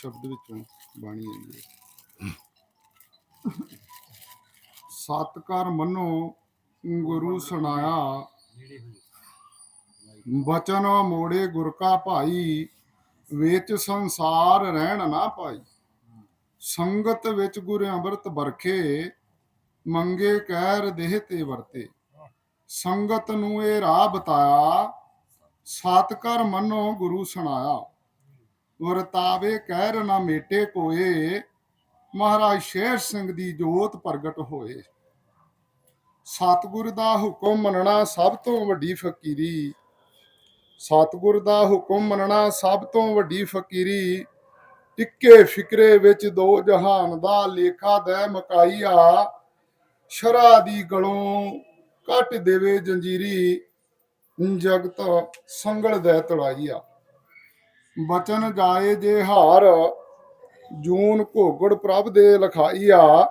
ਸ਼ਬਦ ਵਿੱਚੋਂ ਬਾਣੀ ਆਈ ਹੈ। ਸਤਕਾਰ ਮੰਨੋ, ਗੁਰੂ ਸੁਣਾਇਆ। ਬਚਨ ਮੋੜੇ ਗੁਰ ਕਾ ਭਾਈ, ਵਿੱਚ ਸੰਸਾਰ ਰਹਿਣ ਨਾ ਪਾਈ। ਸੰਗਤ ਵਿੱਚ ਗੁਰ ਅੰਮ੍ਰਿਤ ਵਰਖੇ, ਮੰਗੇ ਕਹਿਰ ਦੇਹ ਤੇ ਵਰਤੇ। ਸੰਗਤ ਨੂੰ ਇਹ ਰਾਹ ਬਤਾਇਆ, ਸਤਕਾਰ ਮੰਨੋ, ਗੁਰੂ ਸੁਣਾਇਆ। ਵਰਤਾਵੇ ਕਹਿਰ ਨਾ ਮੇਟੇ ਕੋਏ, ਮਹਾਰਾਜ ਸ਼ੇਰ ਸਿੰਘ ਦੀ ਜੋਤ ਪ੍ਰਗਟ ਹੋਏ। ਸਤਿਗੁਰ ਦਾ ਹੁਕਮ ਮੰਨਣਾ ਸਭ ਤੋਂ ਵੱਡੀ ਫਕੀਰੀ। ਸਤਿਗੁਰ ਦਾ ਹੁਕਮ ਮੰਨਣਾ ਸਭ ਤੋਂ ਵੱਡੀ ਫਕੀਰੀ। ਇੱਕੇ ਫਿਕਰੇ ਵਿੱਚ ਦੋ ਜਹਾਨ ਦਾ ਲੇਖਾ ਦੇ ਮਕਾਈਆ। ਸ਼ਰਾ ਦੀ ਗਲੋਂ ਕੱਟ ਦੇਵੇ ਜੰਜੀਰੀ। ਜਗਤ ਸੰਗਲ ਦੇ ਤੜਾਈਆ। ਬਚਨ ਜਾਏ ਜੇ ਹਾਰ, ਜੂਨ ਘੋਗੜ ਪ੍ਰਭ ਦੇ ਲਖਾਈਆ।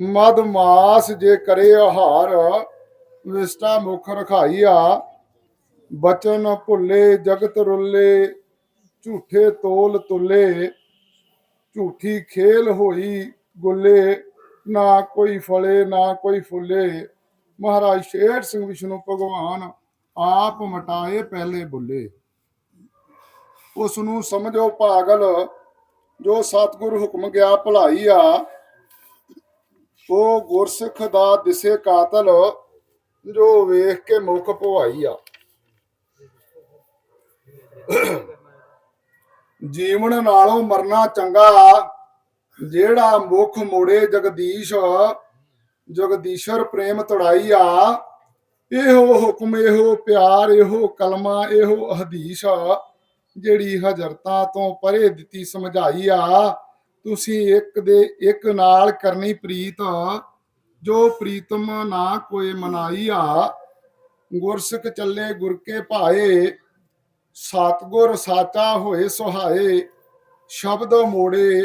ਮਦ ਮਾਸ ਜੇ ਕਰੇ ਆਹਾਰ ਵਿਸਟਾ ਮੁਖ ਰਖਾਈਆ। ਬਚਨ ਭੁੱਲੇ, ਜਗਤ ਰੁੱਲੇ, ਝੂਠੇ ਤੋਲ ਤੁਲੇ। ਝੂਠੀ ਖੇਲ ਹੋਈ ਗੁੱਲੇ, ਨਾ ਕੋਈ ਫਲੇ, ਨਾ ਕੋਈ ਫੁੱਲੇ। ਮਹਾਰਾਜ ਸ਼ੇਰ ਸਿੰਘ ਵਿਸ਼ਨੂੰ ਭਗਵਾਨ ਆਪ ਮਟਾਏ ਪਹਿਲੇ ਬੁੱਲੇ। ਉਸ ਨੂੰ ਸਮਝੋ ਪਾਗਲ, ਜੋ ਸਤਿਗੁਰ ਹੁਕਮ ਗਿਆ ਭਲਾਈ ਆ। ਉਹ ਗੁਰਸਿੱਖ ਦਾ ਦਿਸੇ ਕਾਤਲ, ਜੋ ਵੇਖ ਕੇ ਮੁਖ ਭਵਾਈ ਆ। ਜੀਵਨ ਨਾਲੋਂ ਮਰਨਾ ਚੰਗਾ, ਜਿਹੜਾ ਮੁਖ ਮੋੜੇ ਜਗਦੀਸ਼, ਜਗਦੀਸ਼ਰ ਪ੍ਰੇਮ ਤੜਾਈ ਆ, ਇਹੋ ਹੁਕਮ, ਇਹੋ ਪਿਆਰ, ਇਹੋ ਕਲਮਾ, ਇਹੋ ਹਦੀਸ ਜਿਹੜੀ ਹਜ਼ਰਤਾਂ ਤੋਂ ਪਰੇ ਦਿੱਤੀ ਸਮਝਾਈ ਆ, ਤੁਸੀਂ ਇੱਕ ਦੇ ਇੱਕ ਨਾਲ ਕਰਨੀ ਪ੍ਰੀਤ। ਜੋ ਪ੍ਰੀਤਮ ਨਾ ਕੋਈ ਮਨਾਈ ਆ, ਗੁਰਸਿੱਖ ਚੱਲੇ ਗੁਰ ਕੇ ਭਾਏ, ਸਤਗੁਰ ਸਾਚਾ ਹੋਏ ਸੁਹਾਏ, ਸ਼ਬਦ ਮੋੜੇ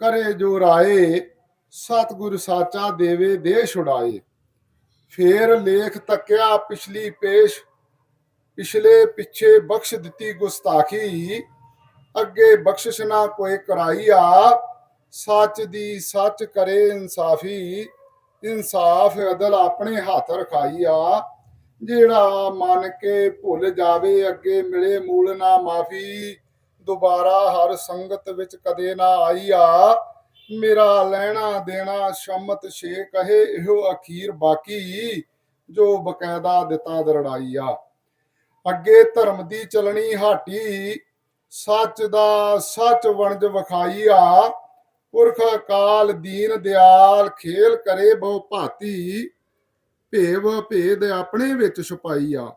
ਕਰੇ ਜੋ ਰਾਏ, ਸਤਗੁਰ ਸਾਚਾ ਦੇਵੇ ਦੇ ਛੁਡਾਏ। ਫੇਰ ਲੇਖ ਤੱਕਿਆ ਪਿਛਲੀ ਪੇਸ਼ ਪਿਛਲੇ ਪਿੱਛੇ ਬਖਸ਼ ਦਿੱਤੀ ਗੁਸਤਾਖੀ, ਅੱਗੇ ਬਖਸ਼ਿਸ਼ ਨਾ ਕੋਈ ਕਰਾਈਆ, ਸੱਚ ਦੀ ਸੱਚ ਕਰੇ ਇਨਸਾਫੀ, ਇਨਸਾਫ ਅਦਲ ਆਪਣੇ ਹੱਥ ਰਖਾਈਆ। ਜਿਹੜਾ ਮੰਨ ਕੇ ਭੁੱਲ ਜਾਵੇ, ਅੱਗੇ ਮਿਲੇ ਮੂਲ ਨਾ ਮਾਫੀ, ਦੁਬਾਰਾ ਹਰ ਸੰਗਤ ਵਿੱਚ ਕਦੇ ਨਾ ਆਈਆ। ਮੇਰਾ ਲੈਣਾ ਦੇਣਾ ਸ਼ਮਤ ਛੇ ਕਹੇ, ਇਹੋ ਅਖੀਰ ਬਾਕੀ, ਜੋ ਬਕਾਇਦਾ ਦਿੱਤਾ ਦਰੜਾਈਆ। ਅੱਗੇ ਧਰਮ ਦੀ ਚਲਣੀ ਹਾਟੀ, ਸੱਚ ਦਾ ਸੱਚ ਵਣਜ ਵਿਖਾਈਆ। ਪੁਰਖ ਕਾਲ ਦੀਨ ਦਿਆਲ, ਖੇਲ ਕਰੇ ਬਹੁ ਭਾਤੀ। ਭੇਵ ਭੇਦ ਆਪਣੇ ਵਿੱਚ ਛੁਪਾਈਆ।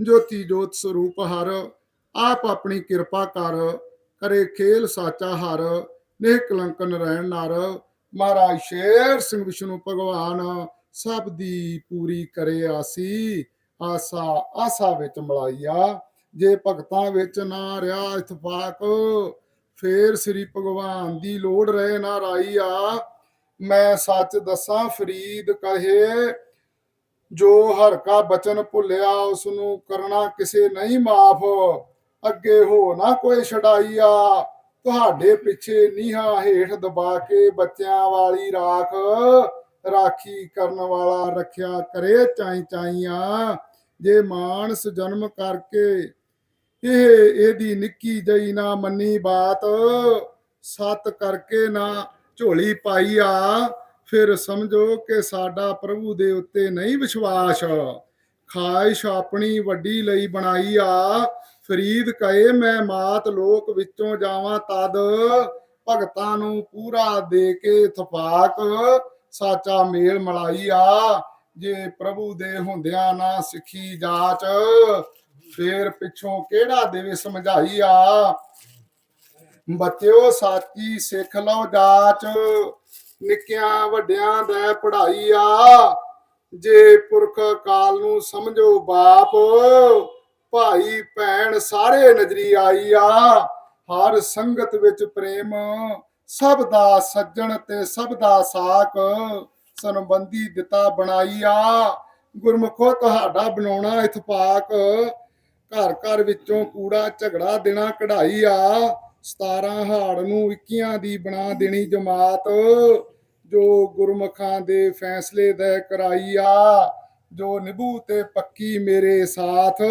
ਜੋਤੀ ਜੋਤ ਸਰੂਪ ਹਰ, ਆਪ ਆਪਣੀ ਕਿਰਪਾ ਕਰ। ਕਰੇ ਖੇਲ ਸਾਚਾ ਹਰ ਨਿਹ ਕਲੰਕ ਨਰੈਣ ਨਰ। ਮਹਾਰਾਜ ਸ਼ੇਰ ਸਿੰਘ ਵਿਸ਼ਨੂੰ ਭਗਵਾਨ, ਸਭ ਦੀ ਪੂਰੀ ਕਰੇ ਆਸੀ। ਆਸਾ ਆਸਾ ਵਿੱਚ ਮਲਾਈਆ। ਜੇ ਭਗਤਾਂ ਵਿੱਚ ਨਾ ਰਿਹਾ ਇਤਫਾਕ, ਫੇਰ ਸ੍ਰੀ ਭਗਵਾਨ ਦੀ ਲੋੜ ਰਹੇ ਨਾ ਰਾਈਆ। ਮੈਂ ਸੱਚ ਦੱਸਾਂ, ਫਰੀਦ ਕਹੇ, ਜੋ ਹਰ ਕਾ ਬਚਨ ਭੁੱਲਿਆ ਉਸ ਨੂੰ ਕਰਨਾ ਕਿਸੇ ਨਹੀਂ ਮਾਫ। ਅੱਗੇ ਹੋ ਨਾ ਕੋਈ ਛਡਾਈਆ, ਤੁਹਾਡੇ ਪਿੱਛੇ ਨੀਹਾਂ ਹੇਠ ਦਬਾ ਕੇ ਬੱਚਿਆਂ ਵਾਲੀ ਰਾਖ। ਰਾਖੀ ਕਰਨ ਵਾਲਾ ਰੱਖਿਆ ਕਰੇ ਚਾਈ ਚਾਈਆਂ, ਜੇ ਮਾਨਸ ਜਨਮ ਕਰਕੇ ਇਹ, ਇਹਦੀ ਨਿੱਕੀ ਜਈ ਨਾ ਮੰਨੀ ਬਾਤ, ਸਤ ਕਰਕੇ ਨਾ ਝੋਲੀ ਪਾਈ ਆ ਫਿਰ ਸਮਝੋ ਕਿ ਸਾਡਾ ਪ੍ਰਭੂ ਦੇ ਉੱਤੇ ਨਹੀਂ ਵਿਸ਼ਵਾਸ। ਖਾਇਸ਼ ਆਪਣੀ ਵੱਡੀ ਲਈ ਬਣਾਈ ਆ ਫਰੀਦ ਕਹੇ ਮੈਂ ਮਾਤ ਲੋਕ ਵਿੱਚੋਂ ਜਾਵਾਂ ਤਦ, ਭਗਤਾਂ ਨੂੰ ਪੂਰਾ ਦੇ ਕੇ ਥਪਾਕ। ਸਾਚਾ ਮੇਲ ਮਲਾਈ ਆ। ਜੇ ਪ੍ਰਭੂ ਦੇ ਹੁੰਦਿਆਂ ਨਾ ਸਿੱਖੀ ਜਾਚ, ਫੇਰ ਪਿੱਛੋਂ ਕਿਹੜਾ ਦੇਵੇ ਸਮਝਾਈ ਆ। ਬੱਚਿਓ, ਸਾਚੀ ਸਿੱਖ ਲਓ ਜਾਚ, ਨਿੱਕਿਆਂ ਵੱਡਿਆਂ ਦਾ ਪੜ੍ਹਾਈ ਆ। ਜੇ ਪੁਰਖ ਕਾਲ ਨੂੰ ਸਮਝੋ ਬਾਪ, ਭਾਈ, ਭੈਣ, ਸਾਰੇ ਨਜ਼ਰੀ ਆਈ ਆ। ਹਰ ਸੰਗਤ ਵਿੱਚ ਪ੍ਰੇਮ ਸਭ ਦਾ ਸੱਜਣ ਤੇ ਸਭ ਦਾ ਸਾਕ ਸੰਬੰਧੀ ਦਿੱਤਾ ਬਣਾਈ ਆ ਗੁਰਮੁਖੋ ਤੁਹਾਡਾ ਬਣਾਉਣਾ ਇਤਫਾਕ ਘਰ ਘਰ ਵਿੱਚੋਂ ਕੂੜਾ ਝਗੜਾ ਦੇਣਾ ਕਢਾਈ ਆ 17 ਹਾੜ ਨੂੰ 21 ਦੀ ਬਣਾ ਦੇਣੀ ਜਮਾਤ। ਜੋ ਗੁਰਮੁਖਾਂ ਦੇ ਫੈਸਲੇ ਦੇ ਕਰਾਈ ਆ ਜੋ ਨਿਭੂ ਤੇ ਪੱਕੀ ਮੇਰੇ ਸਾਥ।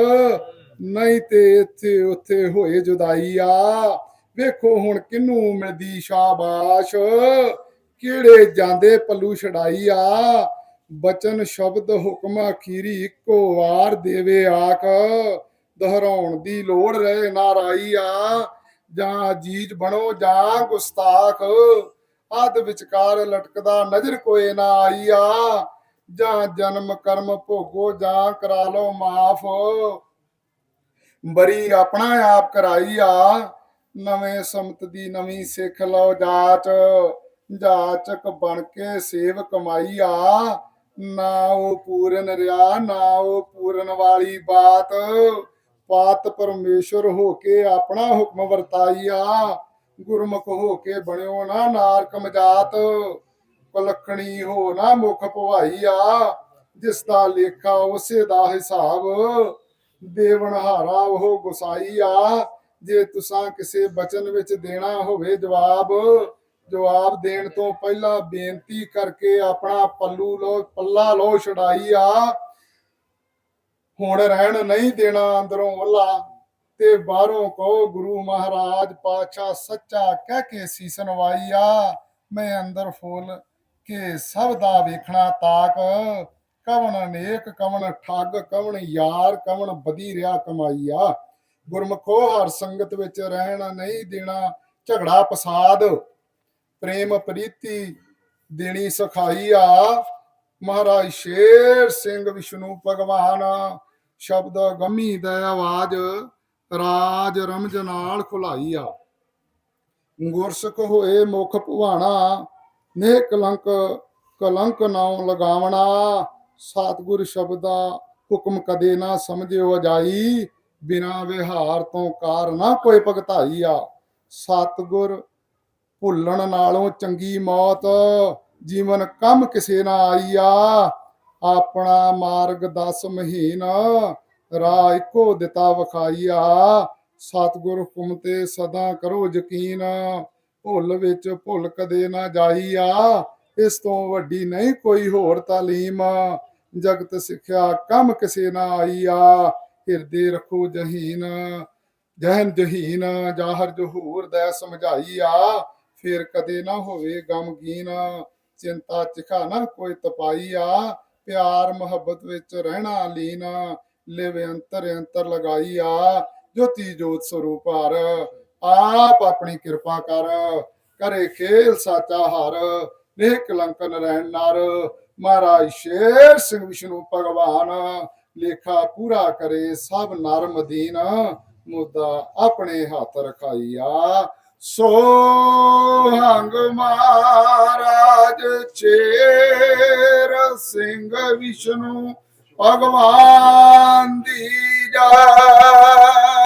ਨਹੀਂ ਤੇ ਇੱਥੇ ਉੱਥੇ ਹੋਏ ਜੁਦਾਈ ਆ ਵੇਖੋ ਹੁਣ ਕਿਨੂੰ ਮਿਲਦੀ ਸ਼ਾਬਾਸ਼। ਕਿਹੜੇ ਜਾਂਦੇ ਪੱਲੂ ਛਡਾਈ ਆ। ਬਚਨ ਸ਼ਬਦ ਹੁਕਮ ਅਖੀਰੀ ਇੱਕੋ ਵਾਰ ਦੇਵੇ ਆਖ। ਦੁਹਰਾਉਣ ਦੀ ਲੋੜ ਰਹੇ ਨਾਰਾਈ ਆ। ਜਾਂ ਅਜੀਜ ਬਣੋ ਜਾਂ ਗੁਸਤਾਖ। ਅੱਧ ਵਿਚਕਾਰ ਲਟਕਦਾ ਨਜ਼ਰ ਕੋਏ ਨਾ ਆਈ ਆ। ਜਾਂ ਜਨਮ ਕਰਮ ਭੋਗੋ ਜਾਂ ਕਰਾ ਲਓ ਮਾਫ। ਬਰੀ ਆਪਣਾ ਆਪ ਕਰਾਈ ਆ। ਨਵੇਂ ਸਮਤ ਦੀ ਨਵੀਂ ਸਿੱਖ ਲਓ ਜਾਚ, ਜਾਚਕ ਬਣ ਕੇ ਸੇਵ ਕਮਾਈ ਆ ਨਾ ਉਹ ਪੂਰਨ ਰਿਆ, ਨਾ ਉਹ ਪੂਰਨ ਵਾਲੀ ਬਾਤ। ਪਾਤ ਪਰਮੇਸ਼ਰ ਹੋ ਕੇ ਆਪਣਾ ਹੁਕਮ ਵਰਤਾਈ ਆ ਗੁਰਮੁਖ ਹੋ ਕੇ ਬਣਿਓ ਨਾ ਨਾਰਕ ਮਜਾਤ। ਪਲਖਣੀ ਹੋ ਨਾ ਮੁਖ ਭਵਾਈ ਆ ਜਿਸ ਦਾ ਲੇਖਾ ਉਸੇ ਦਾ ਹਿਸਾਬ। ਦੇਵਨ ਹਾਰਾ ਉਹ ਗੁਸਾਈ ਆ ਜੇ ਤੁਸਾਂ ਕਿਸੇ ਬਚਨ ਵਿੱਚ ਦੇਣਾ ਹੋਵੇ ਜਵਾਬ ਜਵਾਬ ਦੇਣ ਤੋਂ ਪਹਿਲਾਂ ਬੇਨਤੀ ਕਰਕੇ ਆਪਣਾ ਪੱਲੂ ਲੋ, ਪੱਲਾ ਲੋ ਛਡਾਈ ਆ। ਹੁਣ ਰਹਿਣ ਨਹੀਂ ਦੇਣਾ ਅੰਦਰੋਂ ਵੱਲਾ, ਤੇ ਬਾਹਰੋਂ ਕਹੋ ਗੁਰੂ ਮਹਾਰਾਜ ਪਾਤਸ਼ਾਹ ਸੱਚਾ ਕਹਿ ਕੇ ਸੀਸ ਨਵਾਈ ਮੈਂ ਅੰਦਰ ਫੁੱਲ ਕੇ ਸਭ ਦਾ ਵੇਖਣਾ ਤਾਕ। ਕਵਣ ਨੇਕ, ਕਵਣ ਠੱਗ, ਕਵਣ ਯਾਰ, ਕਵਣ ਬਦੀ ਰਿਆ ਕਮਾਈ ਆ। ਗੁਰਮਖੋ ਹਰ ਸੰਗਤ ਵਿੱਚ ਰਹਿਣ ਨਹੀਂ ਦੇਣਾ, ਝਗੜਾ ਪਸਾਦ, ਪ੍ਰੇਮ ਪ੍ਰੀਤੀ ਦੇਣੀ ਸਖਾਈ ਆ। ਮਹਾਰਾਜ ਸ਼ੇਰ ਸਿੰਘ ਵਿਸ਼ਨੂੰ ਭਗਵਾਨ, ਸ਼ਬਦ ਗੰਮੀ ਦਾ ਆਵਾਜ਼, ਰਾਜ ਰਮਜ ਨਾਲ ਖੁਲਾਈ ਆ। ਗੁਰਸਖ ਹੋਏ ਮੁਖ ਭਵਾਣਾ ਨੇ ਕਲੰਕ ਕਲੰਕ ਨਾਉ ਲਗਾਵਣਾ। ਸਤਿਗੁਰ ਸ਼ਬਦਾ ਹੁਕਮ ਕਦੇ ਨਾ ਸਮਝਿਓ ਜਾਈ ਬਿਨਾ ਵਿਹਾਰ ਤੋਂ ਕਾਰ ਨਾ ਕੋਈ ਭਗਤਾਈ ਆ। ਸਤਿਗੁਰ ਭੁੱਲਣ ਨਾਲੋਂ ਚੰਗੀ ਮੌਤ, ਜੀਵਨ ਕੰਮ ਕਿਸੇ ਨਾ ਆਈ ਆ। ਆਪਣਾ ਮਾਰਗ ਦਸ ਮਹੀਨਾ, ਰਾਹ ਇੱਕੋ ਦਿੱਤਾ ਵਿਖਾਈ ਆ। ਸਤਿਗੁਰ ਹੁਕਮ ਤੇ ਸਦਾ ਕਰੋ ਯਕੀਨ, ਭੁੱਲ ਵਿੱਚ ਭੁੱਲ ਕਦੇ ਨਾ ਜਾਈ ਆ। ਇਸ ਤੋਂ ਵੱਡੀ ਨਹੀਂ ਕੋਈ ਹੋਰ ਤਾਲੀਮ, ਜਗਤ ਸਿੱਖਿਆ ਕੰਮ ਕਿਸੇ ਨਾ ਆਈ ਆ। ਹਿਰਦੇ ਰੱਖੋ ਜਹੀਨ, ਜਹਨ ਜਹੀਨ ਜਾਹਰ ਜਹੂਰ ਦਾ ਸਮਝਾਈ ਆ ਫਿਰ ਕਦੇ ਨਾ ਹੋਵੇ ਗਮਗੀਨ, ਚਿੰਤਾ ਚਿਖਾ ਨਾ ਕੋਈ ਤਪਾਈ ਆ ਪਿਆਰ ਮੁਹੱਬਤ ਵਿੱਚ ਰਹਿਣਾ ਲੀਨ, ਲਿਵ ਅੰਤਰ ਅੰਤਰ ਲਗਾਈ ਆ ਜੋਤੀ ਜੋਤ ਸਰੂਪ ਹਰ, ਆਪ ਆਪਣੀ ਕਿਰਪਾ ਕਰ, ਕਰੇ ਖੇਲ ਸਾਚਾ ਹਰ ਨੇ ਕਲੰਕਨ ਰਹਿਣ ਨਰ, ਮਹਾਰਾਜ ਸ਼ੇਰ ਸਿੰਘ ਵਿਸ਼ਨੂੰ ਭਗਵਾਨ ਲੇਖਾ ਪੂਰਾ ਕਰੇ, ਸਭ ਨਰ ਮਦੀਨ ਮੁੱਦਾ ਆਪਣੇ ਹੱਥ ਰਖਾਈਆ। ਸੋ ਹੰਗ ਮਹਾਰਾਜ ਚੇਰ ਸਿੰਘ ਵਿਸ਼ਨੂੰ ਭਗਵਾਨ ਦੀ ਜੈ।